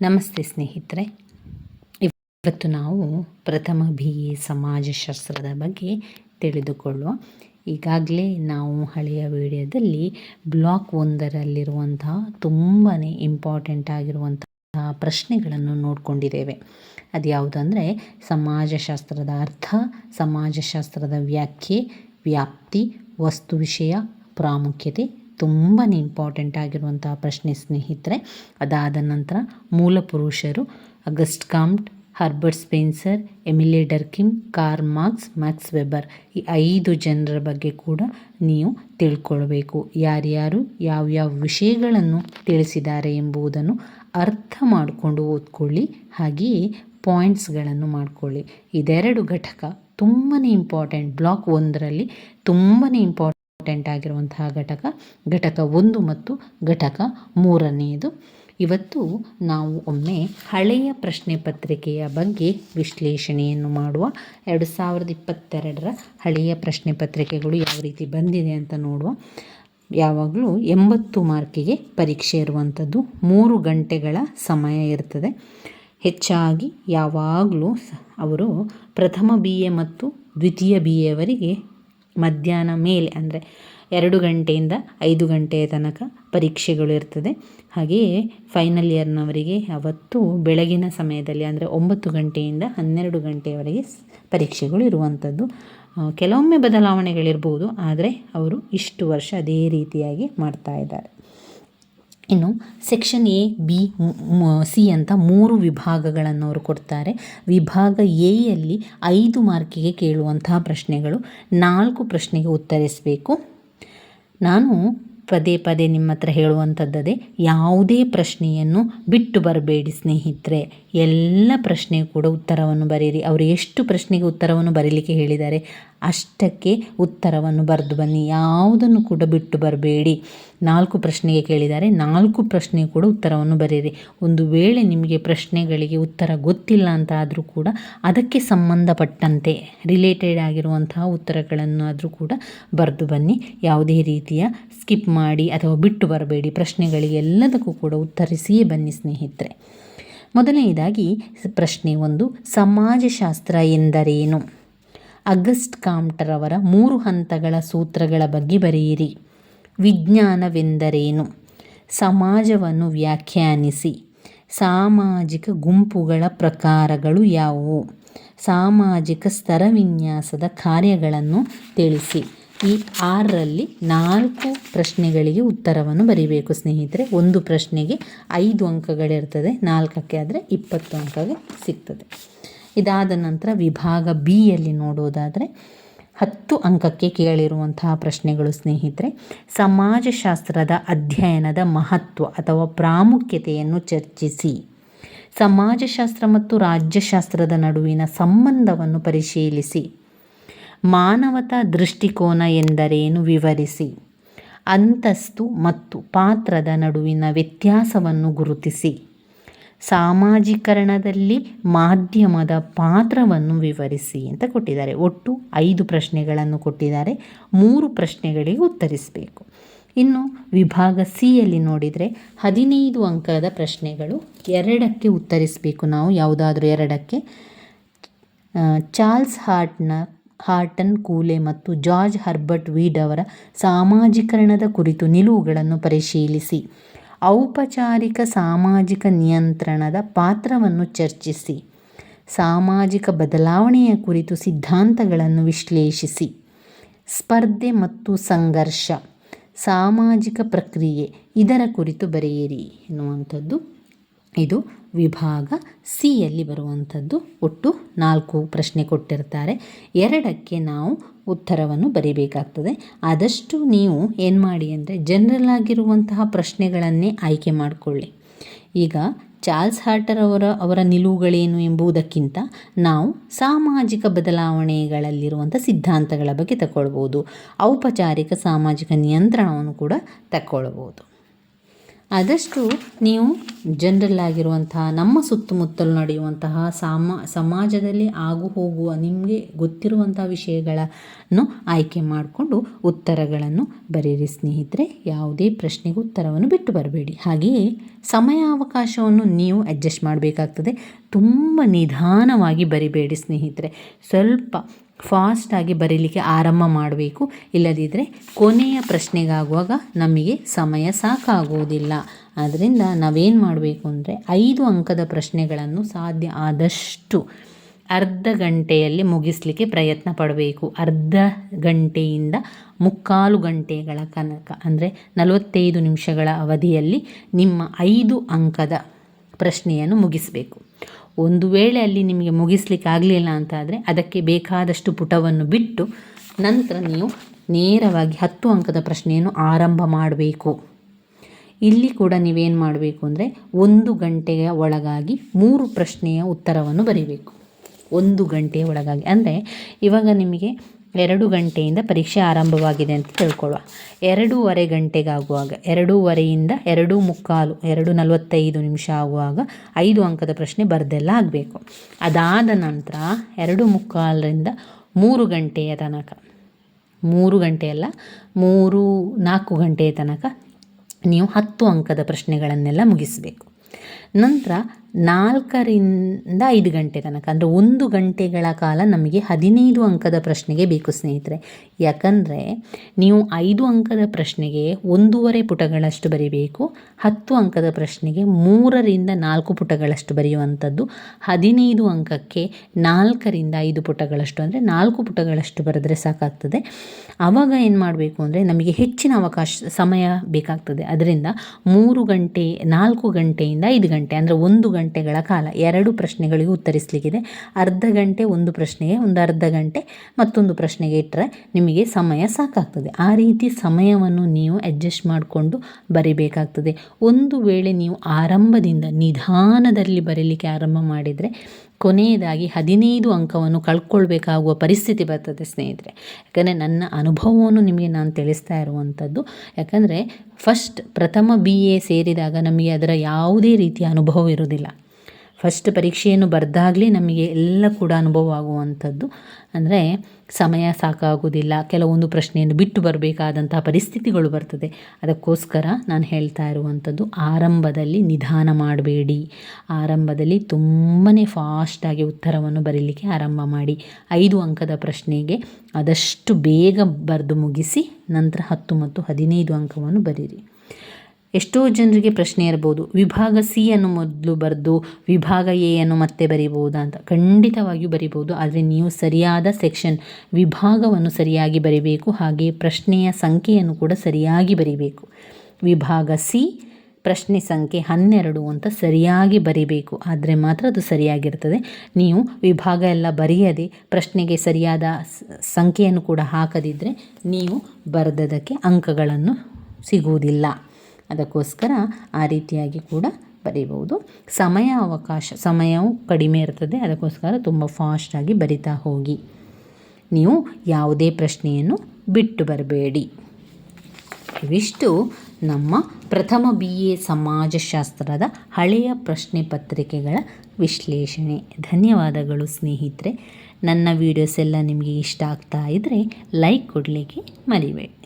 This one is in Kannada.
ನಮಸ್ತೆ ಸ್ನೇಹಿತರೆ. ಇವತ್ತು ನಾವು ಪ್ರಥಮ ಬಿ ಎ ಸಮಾಜಶಾಸ್ತ್ರದ ಬಗ್ಗೆ ತಿಳಿದುಕೊಳ್ಳುವ. ಈಗಾಗಲೇ ನಾವು ಹಳೆಯ ವಿಡಿಯೋದಲ್ಲಿ ಬ್ಲಾಕ್ ಒಂದರಲ್ಲಿರುವಂತಹ ತುಂಬಾ ಇಂಪಾರ್ಟೆಂಟ್ ಆಗಿರುವಂತಹ ಪ್ರಶ್ನೆಗಳನ್ನು ನೋಡಿಕೊಂಡಿದ್ದೇವೆ. ಅದು ಯಾವುದಂದರೆ ಸಮಾಜಶಾಸ್ತ್ರದ ಅರ್ಥ, ಸಮಾಜಶಾಸ್ತ್ರದ ವ್ಯಾಖ್ಯೆ, ವ್ಯಾಪ್ತಿ, ವಸ್ತು ವಿಷಯ, ಪ್ರಾಮುಖ್ಯತೆ ತುಂಬಾ ಇಂಪಾರ್ಟೆಂಟ್ ಆಗಿರುವಂತಹ ಪ್ರಶ್ನೆ ಸ್ನೇಹಿತರೆ. ಅದಾದ ನಂತರ ಮೂಲ ಪುರುಷರು August Comte, Herbert Spencer, Emile Durkheim Karl Marx, Max Weber ಈ ಐದು ಜನರ ಬಗ್ಗೆ ಕೂಡ ನೀವು ತಿಳ್ಕೊಳ್ಬೇಕು. ಯಾರ್ಯಾರು ಯಾವ್ಯಾವ ವಿಷಯಗಳನ್ನು ತಿಳಿಸಿದ್ದಾರೆ ಎಂಬುದನ್ನು ಅರ್ಥ ಮಾಡಿಕೊಂಡು ಓದ್ಕೊಳ್ಳಿ, ಹಾಗೆಯೇ ಪಾಯಿಂಟ್ಸ್ಗಳನ್ನು ಮಾಡಿಕೊಳ್ಳಿ. ಇದೆರಡು ಘಟಕ ತುಂಬಾ ಇಂಪಾರ್ಟೆಂಟ್ ಬ್ಲಾಕ್ ಒಂದರಲ್ಲಿ ತುಂಬಾ ಇಂಪಾರ್ಟೆಂಟ್ ಇಂಪಾರ್ಟೆಂಟ್ ಆಗಿರುವಂತಹ ಘಟಕ ಘಟಕ ಒಂದು ಮತ್ತು ಘಟಕ ಮೂರನೆಯದು. ಇವತ್ತು ನಾವು ಒಮ್ಮೆ ಹಳೆಯ ಪ್ರಶ್ನೆ ಪತ್ರಿಕೆಯ ಬಗ್ಗೆ ವಿಶ್ಲೇಷಣೆಯನ್ನು ಮಾಡುವ. ಎರಡು ಸಾವಿರದ ಇಪ್ಪತ್ತೆರಡರ ಹಳೆಯ ಪ್ರಶ್ನೆ ಪತ್ರಿಕೆಗಳು ಯಾವ ರೀತಿ ಬಂದಿದೆ ಅಂತ ನೋಡುವ. ಯಾವಾಗಲೂ ಎಂಬತ್ತು ಮಾರ್ಕಿಗೆ ಪರೀಕ್ಷೆ ಇರುವಂಥದ್ದು ಮೂರು ಗಂಟೆಗಳ ಸಮಯ ಇರ್ತದೆ. ಹೆಚ್ಚಾಗಿ ಯಾವಾಗಲೂ ಅವರು ಪ್ರಥಮ ಬಿ ಎ ಮತ್ತು ದ್ವಿತೀಯ ಬಿ ಎವರಿಗೆ ಮಧ್ಯಾಹ್ನ ಮೇಲೆ ಅಂದರೆ ಎರಡು ಗಂಟೆಯಿಂದ ಐದು ಗಂಟೆಯ ತನಕ ಪರೀಕ್ಷೆಗಳು ಇರ್ತದೆ. ಹಾಗೆಯೇ ಫೈನಲ್ ಇಯರ್ನವರಿಗೆ ಅವತ್ತು ಬೆಳಗಿನ ಸಮಯದಲ್ಲಿ ಅಂದರೆ ಒಂಬತ್ತು ಗಂಟೆಯಿಂದ ಹನ್ನೆರಡು ಗಂಟೆಯವರೆಗೆ ಪರೀಕ್ಷೆಗಳು ಇರುವಂಥದ್ದು ಕೆಲವೊಮ್ಮೆ ಬದಲಾವಣೆಗಳಿರ್ಬೋದು, ಆದರೆ ಅವರು ಇಷ್ಟು ವರ್ಷ ಅದೇ ರೀತಿಯಾಗಿ ಮಾಡ್ತಾ ಇದ್ದಾರೆ. ಇನ್ನು ಸೆಕ್ಷನ್ ಎ ಬಿ ಸಿ ಅಂತ ಮೂರು ವಿಭಾಗಗಳನ್ನು ಅವರು ಕೊಡ್ತಾರೆ. ವಿಭಾಗ ಎಯಲ್ಲಿ ಐದು ಮಾರ್ಕಿಗೆ ಕೇಳುವಂತಹ ಪ್ರಶ್ನೆಗಳು ನಾಲ್ಕು ಪ್ರಶ್ನೆಗೆ ಉತ್ತರಿಸಬೇಕು. ನಾನು ಪದೇ ಪದೇ ನಿಮ್ಮ ಹತ್ರ ಹೇಳುವಂಥದ್ದದೇ, ಯಾವುದೇ ಪ್ರಶ್ನೆಯನ್ನು ಬಿಟ್ಟು ಬರಬೇಡಿ ಸ್ನೇಹಿತರೆ. ಎಲ್ಲ ಪ್ರಶ್ನೆಗೂ ಕೂಡ ಉತ್ತರವನ್ನು ಬರೀರಿ. ಅವರು ಎಷ್ಟು ಪ್ರಶ್ನೆಗೆ ಉತ್ತರವನ್ನು ಬರೀಲಿಕ್ಕೆ ಹೇಳಿದ್ದಾರೆ? ಅಷ್ಟಕ್ಕೆ ಉತ್ತರವನ್ನು ಬರೆದು ಬನ್ನಿ. ಯಾವುದನ್ನು ಕೂಡ ಬಿಟ್ಟು ಬರಬೇಡಿ. ನಾಲ್ಕು ಪ್ರಶ್ನೆಗೆ ಕೇಳಿದ್ದಾರೆ. ನಾಲ್ಕು ಪ್ರಶ್ನೆ ಕೂಡ ಉತ್ತರವನ್ನು ಬರೆಯಿರಿ. ಒಂದು ವೇಳೆ ನಿಮಗೆ ಪ್ರಶ್ನೆಗಳಿಗೆ ಉತ್ತರ ಗೊತ್ತಿಲ್ಲ ಅಂತ ಆದರೂ ಕೂಡ ಅದಕ್ಕೆ ಸಂಬಂಧಪಟ್ಟಂತೆ ರಿಲೇಟೆಡ್ ಆಗಿರುವಂತಹ ಉತ್ತರಗಳನ್ನು ಆದರೂ ಕೂಡ ಬರೆದು ಬನ್ನಿ. ಯಾವುದೇ ರೀತಿಯ ಸ್ಕಿಪ್ ಮಾಡಿ ಅಥವಾ ಬಿಟ್ಟು ಬರಬೇಡಿ. ಪ್ರಶ್ನೆಗಳಿಗೆ ಎಲ್ಲದಕ್ಕೂ ಕೂಡ ಉತ್ತರಿಸಿಯೇ ಬನ್ನಿ ಸ್ನೇಹಿತರೆ. ಮೊದಲನೆಯದಾಗಿ ಪ್ರಶ್ನೆ ಒಂದು, ಸಮಾಜಶಾಸ್ತ್ರ ಎಂದರೇನು? ಅಗಸ್ಟ್ ಕಾಮ್ಟರವರ ಮೂರು ಹಂತಗಳ ಸೂತ್ರಗಳ ಬಗ್ಗೆ ಬರೆಯಿರಿ. ವಿಜ್ಞಾನವೆಂದರೇನು? ಸಮಾಜವನ್ನು ವ್ಯಾಖ್ಯಾನಿಸಿ. ಸಾಮಾಜಿಕ ಗುಂಪುಗಳ ಪ್ರಕಾರಗಳು ಯಾವುವು? ಸಾಮಾಜಿಕ ಸ್ತರವಿನ್ಯಾಸದ ಕಾರ್ಯಗಳನ್ನು ತಿಳಿಸಿ. ಈ ಆರರಲ್ಲಿ ನಾಲ್ಕು ಪ್ರಶ್ನೆಗಳಿಗೆ ಉತ್ತರವನ್ನು ಬರೀಬೇಕು ಸ್ನೇಹಿತರೆ. ಒಂದು ಪ್ರಶ್ನೆಗೆ ಐದು ಅಂಕಗಳಿರ್ತದೆ, ನಾಲ್ಕಕ್ಕೆ ಆದರೆ ಇಪ್ಪತ್ತು ಅಂಕಗೆ ಸಿಗ್ತದೆ. ಇದಾದ ನಂತರ ವಿಭಾಗ ಬಿಯಲ್ಲಿ ನೋಡೋದಾದರೆ ಹತ್ತು ಅಂಕಕ್ಕೆ ಕೇಳಿರುವಂತಹ ಪ್ರಶ್ನೆಗಳು ಸ್ನೇಹಿತರೆ. ಸಮಾಜಶಾಸ್ತ್ರದ ಅಧ್ಯಯನದ ಮಹತ್ವ ಅಥವಾ ಪ್ರಾಮುಖ್ಯತೆಯನ್ನು ಚರ್ಚಿಸಿ. ಸಮಾಜಶಾಸ್ತ್ರ ಮತ್ತು ರಾಜ್ಯಶಾಸ್ತ್ರದ ನಡುವಿನ ಸಂಬಂಧವನ್ನು ಪರಿಶೀಲಿಸಿ. ಮಾನವತಾ ದೃಷ್ಟಿಕೋನ ಎಂದರೇನು ವಿವರಿಸಿ. ಅಂತಸ್ತು ಮತ್ತು ಪಾತ್ರದ ನಡುವಿನ ವ್ಯತ್ಯಾಸವನ್ನು ಗುರುತಿಸಿ. ಸಾಮಾಜೀಕರಣದಲ್ಲಿ ಮಾಧ್ಯಮದ ಪಾತ್ರವನ್ನು ವಿವರಿಸಿ ಅಂತ ಕೊಟ್ಟಿದ್ದಾರೆ. ಒಟ್ಟು ಐದು ಪ್ರಶ್ನೆಗಳನ್ನು ಕೊಟ್ಟಿದ್ದಾರೆ. ಮೂರು ಪ್ರಶ್ನೆಗಳಿಗೆ ಉತ್ತರಿಸಬೇಕು. ಇನ್ನು ವಿಭಾಗ ಸಿಯಲ್ಲಿ ನೋಡಿದರೆ ಹದಿನೈದು ಅಂಕದ ಪ್ರಶ್ನೆಗಳು ಎರಡಕ್ಕೆ ಉತ್ತರಿಸಬೇಕು ನಾವು, ಯಾವುದಾದ್ರೂ ಎರಡಕ್ಕೆ. ಚಾರ್ಲ್ಸ್ ಹಾರ್ಟ್ನ, ಹಾರ್ಟನ್ ಕೂಲೆ ಮತ್ತು ಜಾರ್ಜ್ ಹರ್ಬರ್ಟ್ ವೀಡ್ ಅವರ ಸಾಮಾಜೀಕರಣದ ಕುರಿತು ನಿಲುವುಗಳನ್ನು ಪರಿಶೀಲಿಸಿ. ಔಪಚಾರಿಕ ಸಾಮಾಜಿಕ ನಿಯಂತ್ರಣದ ಪಾತ್ರವನ್ನು ಚರ್ಚಿಸಿ. ಸಾಮಾಜಿಕ ಬದಲಾವಣೆಯ ಕುರಿತು ಸಿದ್ಧಾಂತಗಳನ್ನು ವಿಶ್ಲೇಷಿಸಿ. ಸ್ಪರ್ಧೆ ಮತ್ತು ಸಂಘರ್ಷ, ಸಾಮಾಜಿಕ ಪ್ರಕ್ರಿಯೆ ಇದರ ಕುರಿತು ಬರೆಯಿರಿ ಎನ್ನುವಂಥದ್ದು. ಇದು ವಿಭಾಗ ಸಿಯಲ್ಲಿ ಬರುವಂಥದ್ದು ಒಟ್ಟು ನಾಲ್ಕು ಪ್ರಶ್ನೆ ಕೊಟ್ಟಿರ್ತಾರೆ. ಎರಡಕ್ಕೆ ನಾವು ಉತ್ತರವನ್ನು ಬರೀಬೇಕಾಗ್ತದೆ. ಆದಷ್ಟು ನೀವು ಏನು ಮಾಡಿ ಅಂದರೆ ಜನರಲ್ ಆಗಿರುವಂತಹ ಪ್ರಶ್ನೆಗಳನ್ನೇ ಆಯ್ಕೆ ಮಾಡಿಕೊಳ್ಳಿ. ಈಗ ಚಾರ್ಲ್ಸ್ ಹಾರ್ಟರ್ ಅವರ ಅವರ ನಿಲುವುಗಳೇನು ಎಂಬುದಕ್ಕಿಂತ ನಾವು ಸಾಮಾಜಿಕ ಬದಲಾವಣೆಗಳಲ್ಲಿರುವಂಥ ಸಿದ್ಧಾಂತಗಳ ಬಗ್ಗೆ ತಗೊಳ್ಬೋದು ಔಪಚಾರಿಕ ಸಾಮಾಜಿಕ ನಿಯಂತ್ರಣವನ್ನು ಕೂಡ ತಗೊಳ್ಬೋದು ಆದಷ್ಟು ನೀವು ಜನರಲ್ ಆಗಿರುವಂತಹ, ನಮ್ಮ ಸುತ್ತಮುತ್ತಲು ನಡೆಯುವಂತಹ ಸಾಮ, ಸಮಾಜದಲ್ಲಿ ಆಗು ಹೋಗುವ ನಿಮಗೆ ಗೊತ್ತಿರುವಂಥ ವಿಷಯಗಳನ್ನು ಆಯ್ಕೆ ಮಾಡಿಕೊಂಡು ಉತ್ತರಗಳನ್ನು ಬರೀರಿ ಸ್ನೇಹಿತರೆ. ಯಾವುದೇ ಪ್ರಶ್ನೆಗೆ ಉತ್ತರವನ್ನು ಬಿಟ್ಟು ಬರಬೇಡಿ. ಹಾಗೆಯೇ ಸಮಯಾವಕಾಶವನ್ನು ನೀವು ಅಡ್ಜಸ್ಟ್ ಮಾಡಬೇಕಾಗ್ತದೆ. ತುಂಬ ನಿಧಾನವಾಗಿ ಬರಿಬೇಡಿ ಸ್ನೇಹಿತರೆ. ಸ್ವಲ್ಪ ಫಾಸ್ಟಾಗಿ ಬರೀಲಿಕ್ಕೆ ಆರಂಭ ಮಾಡಬೇಕು. ಇಲ್ಲದಿದ್ದರೆ ಕೊನೆಯ ಪ್ರಶ್ನೆಗಾಗುವಾಗ ನಮಗೆ ಸಮಯ ಸಾಕಾಗುವುದಿಲ್ಲ. ಆದ್ದರಿಂದ ನಾವೇನು ಮಾಡಬೇಕು ಅಂದರೆ ಐದು ಅಂಕದ ಪ್ರಶ್ನೆಗಳನ್ನು ಸಾಧ್ಯ ಆದಷ್ಟು ಅರ್ಧ ಗಂಟೆಯಲ್ಲಿ ಮುಗಿಸಲಿಕ್ಕೆ ಪ್ರಯತ್ನ ಪಡಬೇಕು. ಅರ್ಧ ಗಂಟೆಯಿಂದ ಮುಕ್ಕಾಲು ಗಂಟೆಗಳ ಕನಕ, ಅಂದರೆ ನಲವತ್ತೈದು ನಿಮಿಷಗಳ ಅವಧಿಯಲ್ಲಿ ನಿಮ್ಮ ಐದು ಅಂಕದ ಪ್ರಶ್ನೆಯನ್ನು ಮುಗಿಸಬೇಕು. ಒಂದು ವೇಳೆ ಅಲ್ಲಿ ನಿಮಗೆ ಮುಗಿಸ್ಲಿಕ್ಕೆ ಆಗಲಿಲ್ಲ ಅಂತ ಆದರೆ ಅದಕ್ಕೆ ಬೇಕಾದಷ್ಟು ಪುಟವನ್ನು ಬಿಟ್ಟು ನಂತರ ನೀವು ನೇರವಾಗಿ ಹತ್ತು ಅಂಕದ ಪ್ರಶ್ನೆಯನ್ನು ಆರಂಭ ಮಾಡಬೇಕು. ಇಲ್ಲಿ ಕೂಡ ನೀವೇನು ಮಾಡಬೇಕು ಅಂದರೆ ಒಂದು ಗಂಟೆಯ ಒಳಗಾಗಿ ಮೂರು ಪ್ರಶ್ನೆಯ ಉತ್ತರವನ್ನು ಬರೀಬೇಕು. ಒಂದು ಗಂಟೆಯ ಒಳಗಾಗಿ. ಅಂದರೆ ಇವಾಗ ನಿಮಗೆ ಎರಡು ಗಂಟೆಯಿಂದ ಪರೀಕ್ಷೆ ಆರಂಭವಾಗಿದೆ ಅಂತ ತಿಳ್ಕೊಳ್ಳುವ. ಎರಡೂವರೆ ಗಂಟೆಗಾಗುವಾಗ, ಎರಡೂವರೆಯಿಂದ ಎರಡು ಮುಕ್ಕಾಲು, ಎರಡು ನಲವತ್ತೈದು ನಿಮಿಷ ಆಗುವಾಗ ಐದು ಅಂಕದ ಪ್ರಶ್ನೆ ಬರೆದೆಲ್ಲ ಆಗಬೇಕು. ಅದಾದ ನಂತರ ಎರಡು ಮುಕ್ಕಾಲರಿಂದ ಮೂರು ಗಂಟೆಯ ತನಕ, ಮೂರು ಗಂಟೆಯಲ್ಲ ಮೂರು ನಾಲ್ಕು ಗಂಟೆಯ ತನಕ ನೀವು ಹತ್ತು ಅಂಕದ ಪ್ರಶ್ನೆಗಳನ್ನೆಲ್ಲ ಮುಗಿಸಬೇಕು. ನಂತರ ನಾಲ್ಕರಿಂದ ಐದು ಗಂಟೆ ತನಕ, ಅಂದರೆ ಒಂದು ಗಂಟೆಗಳ ಕಾಲ ನಮಗೆ ಹದಿನೈದು ಅಂಕದ ಪ್ರಶ್ನೆಗೆ ಬೇಕು ಸ್ನೇಹಿತರೆ. ಯಾಕಂದರೆ ನೀವು ಐದು ಅಂಕದ ಪ್ರಶ್ನೆಗೆ ಒಂದೂವರೆ ಪುಟಗಳಷ್ಟು ಬರಿಬೇಕು, ಹತ್ತು ಅಂಕದ ಪ್ರಶ್ನೆಗೆ ಮೂರರಿಂದ ನಾಲ್ಕು ಪುಟಗಳಷ್ಟು ಬರೆಯುವಂಥದ್ದು, ಹದಿನೈದು ಅಂಕಕ್ಕೆ ನಾಲ್ಕರಿಂದ ಐದು ಪುಟಗಳಷ್ಟು, ಅಂದರೆ ನಾಲ್ಕು ಪುಟಗಳಷ್ಟು ಬರೆದ್ರೆ ಸಾಕಾಗ್ತದೆ. ಆವಾಗ ಏನು ಮಾಡಬೇಕು ಅಂದರೆ ನಮಗೆ ಹೆಚ್ಚಿನ ಅವಕಾಶ, ಸಮಯ ಬೇಕಾಗ್ತದೆ. ಅದರಿಂದ ಮೂರು ಗಂಟೆ, ನಾಲ್ಕು ಗಂಟೆಯಿಂದ ಐದು ಗಂಟೆ ಅಂದರೆ ಒಂದು ಗಂಟೆಗಳ ಕಾಲ ಎರಡು ಪ್ರಶ್ನೆಗಳಿಗೂ ಉತ್ತರಿಸಲಿಕ್ಕಿದೆ. ಅರ್ಧ ಗಂಟೆ ಒಂದು ಪ್ರಶ್ನೆಗೆ, ಒಂದು ಅರ್ಧ ಗಂಟೆ ಮತ್ತೊಂದು ಪ್ರಶ್ನೆಗೆ ಇಟ್ಟರೆ ನಿಮಗೆ ಸಮಯ ಸಾಕಾಗ್ತದೆ. ಆ ರೀತಿ ಸಮಯವನ್ನು ನೀವು ಅಡ್ಜಸ್ಟ್ ಮಾಡಿಕೊಂಡು ಬರಿಬೇಕಾಗ್ತದೆ. ಒಂದು ವೇಳೆ ನೀವು ಆರಂಭದಿಂದ ನಿಧಾನದಲ್ಲಿ ಬರೀಲಿಕ್ಕೆ ಆರಂಭ ಮಾಡಿದರೆ ಕೊನೆಯದಾಗಿ ಹದಿನೈದು ಅಂಕವನ್ನು ಕಳ್ಕೊಳ್ಬೇಕಾಗುವ ಪರಿಸ್ಥಿತಿ ಬರ್ತದೆ ಸ್ನೇಹಿತರೆ. ಯಾಕಂದರೆ ನನ್ನ ಅನುಭವವನ್ನು ನಿಮಗೆ ನಾನು ತಿಳಿಸ್ತಾ ಇರುವಂಥದ್ದು, ಯಾಕಂದರೆ ಫಸ್ಟ್ ಪ್ರಥಮ ಬಿ ಎ ಸೇರಿದಾಗ ನಮಗೆ ಅದರ ಯಾವುದೇ ರೀತಿಯ ಅನುಭವ ಇರೋದಿಲ್ಲ ಫಸ್ಟ್ ಪರೀಕ್ಷೆಯನ್ನು ಬರೆದಾಗಲೇ ನಮಗೆ ಎಲ್ಲ ಕೂಡ ಅನುಭವ ಆಗುವಂಥದ್ದು ಅಂದರೆ ಸಮಯ ಸಾಕಾಗುವುದಿಲ್ಲ, ಕೆಲವೊಂದು ಪ್ರಶ್ನೆಯನ್ನು ಬಿಟ್ಟು ಬರಬೇಕಾದಂತಹ ಪರಿಸ್ಥಿತಿಗಳು ಬರ್ತದೆ. ಅದಕ್ಕೋಸ್ಕರ ನಾನು ಹೇಳ್ತಾ ಇರುವಂಥದ್ದು, ಆರಂಭದಲ್ಲಿ ನಿಧಾನ ಮಾಡಬೇಡಿ. ಆರಂಭದಲ್ಲಿ ತುಂಬಾ ಫಾಸ್ಟಾಗಿ ಉತ್ತರವನ್ನು ಬರೀಲಿಕ್ಕೆ ಆರಂಭ ಮಾಡಿ. ಐದು ಅಂಕದ ಪ್ರಶ್ನೆಗೆ ಆದಷ್ಟು ಬೇಗ ಬರೆದು ಮುಗಿಸಿ ನಂತರ ಹತ್ತು ಮತ್ತು ಹದಿನೈದು ಅಂಕವನ್ನು ಬರೀರಿ. ಎಷ್ಟೋ ಜನರಿಗೆ ಪ್ರಶ್ನೆ ಇರ್ಬೋದು, ವಿಭಾಗ ಸಿ ಅನ್ನು ಮೊದಲು ಬರೆದು ವಿಭಾಗ ಎ ಅನ್ನು ಮತ್ತೆ ಬರಿಬೋದಾ ಅಂತ ಖಂಡಿತವಾಗಿಯೂ ಬರಿಬೋದು. ಆದರೆ ನೀವು ಸರಿಯಾದ ಸೆಕ್ಷನ್, ವಿಭಾಗವನ್ನು ಸರಿಯಾಗಿ ಬರಿಬೇಕು, ಹಾಗೆ ಪ್ರಶ್ನೆಯ ಸಂಖ್ಯೆಯನ್ನು ಕೂಡ ಸರಿಯಾಗಿ ಬರಿಬೇಕು. ವಿಭಾಗ ಸಿ, ಪ್ರಶ್ನೆ ಸಂಖ್ಯೆ ಹನ್ನೆರಡು ಅಂತ ಸರಿಯಾಗಿ ಬರಿಬೇಕು. ಆದರೆ ಮಾತ್ರ ಅದು ಸರಿಯಾಗಿರ್ತದೆ. ನೀವು ವಿಭಾಗ ಎಲ್ಲ ಬರೆಯದೆ ಪ್ರಶ್ನೆಗೆ ಸರಿಯಾದ ಸಂಖ್ಯೆಯನ್ನು ಕೂಡ ಹಾಕದಿದ್ದರೆ ನೀವು ಬರೆದದಕ್ಕೆ ಅಂಕಗಳನ್ನು ಸಿಗುವುದಿಲ್ಲ. ಅದಕ್ಕೋಸ್ಕರ ಆ ರೀತಿಯಾಗಿ ಕೂಡ ಬರೀಬಹುದು. ಸಮಯ ಅವಕಾಶ, ಸಮಯವು ಕಡಿಮೆ ಇರ್ತದೆ, ಅದಕ್ಕೋಸ್ಕರ ತುಂಬ ಫಾಸ್ಟಾಗಿ ಬರಿತಾ ಹೋಗಿ. ನೀವು ಯಾವುದೇ ಪ್ರಶ್ನೆಯನ್ನು ಬಿಟ್ಟು ಬರಬೇಡಿ. ಇವಿಷ್ಟು ನಮ್ಮ ಪ್ರಥಮ ಬಿ ಎ ಸಮಾಜಶಾಸ್ತ್ರದ ಹಳೆಯ ಪ್ರಶ್ನೆ ಪತ್ರಿಕೆಗಳ ವಿಶ್ಲೇಷಣೆ. ಧನ್ಯವಾದಗಳು ಸ್ನೇಹಿತರೆ. ನನ್ನ ವೀಡಿಯೋಸ್ ಎಲ್ಲ ನಿಮಗೆ ಇಷ್ಟ ಆಗ್ತಾ ಇದ್ದರೆ ಲೈಕ್ ಕೊಡಲಿಕ್ಕೆ ಮರಿಬೇಡಿ.